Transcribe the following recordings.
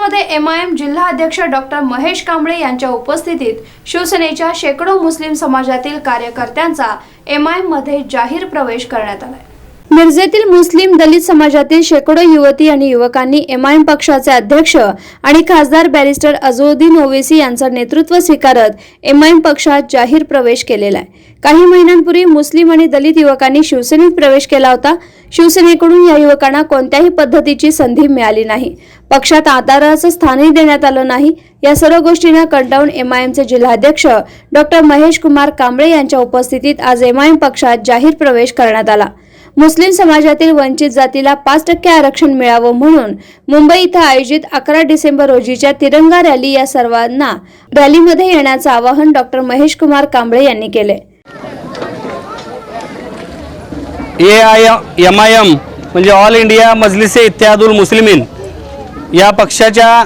मध्ये M I M जिल्हा अध्यक्ष डॉक्टर महेश कांबळे यांच्या उपस्थितीत शिवसेनेच्या शेकडो मुस्लिम समाजातील कार्यकर्त्यांचा एम आय एममध्ये जाहीर प्रवेश करण्यात आलाय. मिरजेतील मुस्लिम दलित समाजातील शेकडो युवती आणि युवकांनी एम आय एम पक्षाचे अध्यक्ष आणि खासदार बॅरिस्टर अझुद्दीन ओवेसी यांचं नेतृत्व स्वीकारत एम आय एम पक्षात जाहीर प्रवेश केलेला आहे. काही महिन्यांपूर्वी मुस्लिम आणि दलित युवकांनी शिवसेनेत प्रवेश केला होता. शिवसेनेकडून या युवकांना कोणत्याही पद्धतीची संधी मिळाली नाही. पक्षात आधाराचं स्थानही देण्यात आलं नाही. या सर्व गोष्टींना कंटाळून एमआयएमचे जिल्हाध्यक्ष डॉक्टर महेश कुमार कांबळे यांच्या उपस्थितीत आज एमआयएम पक्षात जाहीर प्रवेश करण्यात आला. मुस्लिम समाजातील वंचित जातीला पाच टक्के आरक्षण मिळावं म्हणून मुंबई इथं आयोजित अकरा डिसेंबर रोजीच्या तिरंगा रॅली या सर्वांना रॅलीमध्ये येण्याचं आवाहन डॉक्टर महेश कुमार कांबळे यांनी केले A I M I M म्हणजे ऑल इंडिया मजलिसे इत्यादुल मुस्लिमीन या पक्षाच्या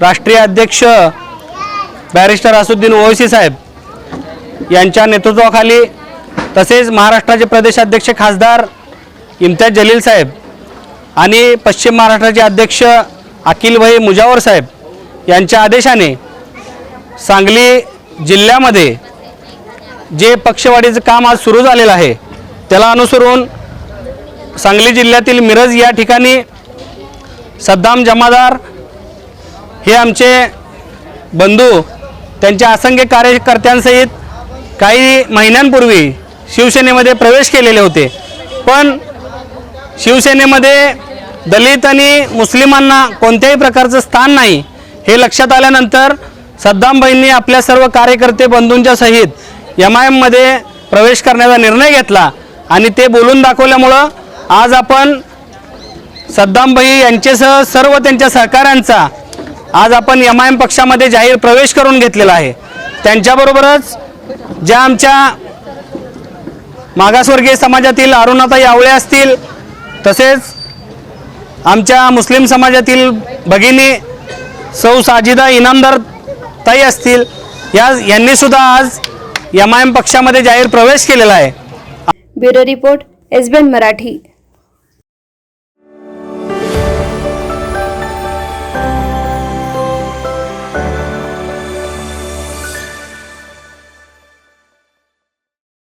राष्ट्रीय अध्यक्ष बॅरिस्टर असुद्दीन ओवैसी साहेब यांच्या नेतृत्वाखाली तसेच महाराष्ट्राचे प्रदेशाध्यक्ष खासदार इम्तियाज जलील साहेब आणि पश्चिम महाराष्ट्राचे अध्यक्ष अखिलभाई मुजावर साहेब यांच्या आदेशाने सांगली जिल्ह्यामध्ये जे पक्षवाढीचं काम आज सुरू झालेलं आहे त्याला अनुसरून सांगली जिल्ह्यातील मिरज या ठिकाणी सद्दाम जमादार हे आमचे बंधू त्यांच्या असंख्य कार्यकर्त्यांसहित काही महिन्यांपूर्वी शिवसेनेमध्ये प्रवेश केलेले होते. पण शिवसेनेमध्ये दलित आणि मुस्लिमांना कोणत्याही प्रकारचं स्थान नाही हे लक्षात आल्यानंतर सद्दामबाईंनी आपल्या सर्व कार्यकर्ते बंधूंच्या सहित एम आय एममध्ये प्रवेश करण्याचा निर्णय घेतला आणि ते बोलून दाखवल्यामुळं आज आपण सद्दामबाई यांच्यासह सर्व त्यांच्या सहकाऱ्यांचा आज आपण एम आय एम पक्षामध्ये जाहीर प्रवेश करून घेतलेला आहे. त्यांच्याबरोबरच ज्या आमच्या मागासवर्गीय समाजातील अरुणाताई आवळे असतील तसेच आमच्या मुस्लिम समाजातील भगिनी सौ साजिदा इनामदार ताई असतील या यांनीसुद्धा आज एम आय एम पक्षामध्ये जाहीर प्रवेश केलेला आहे. Bureau report SBN Marathi.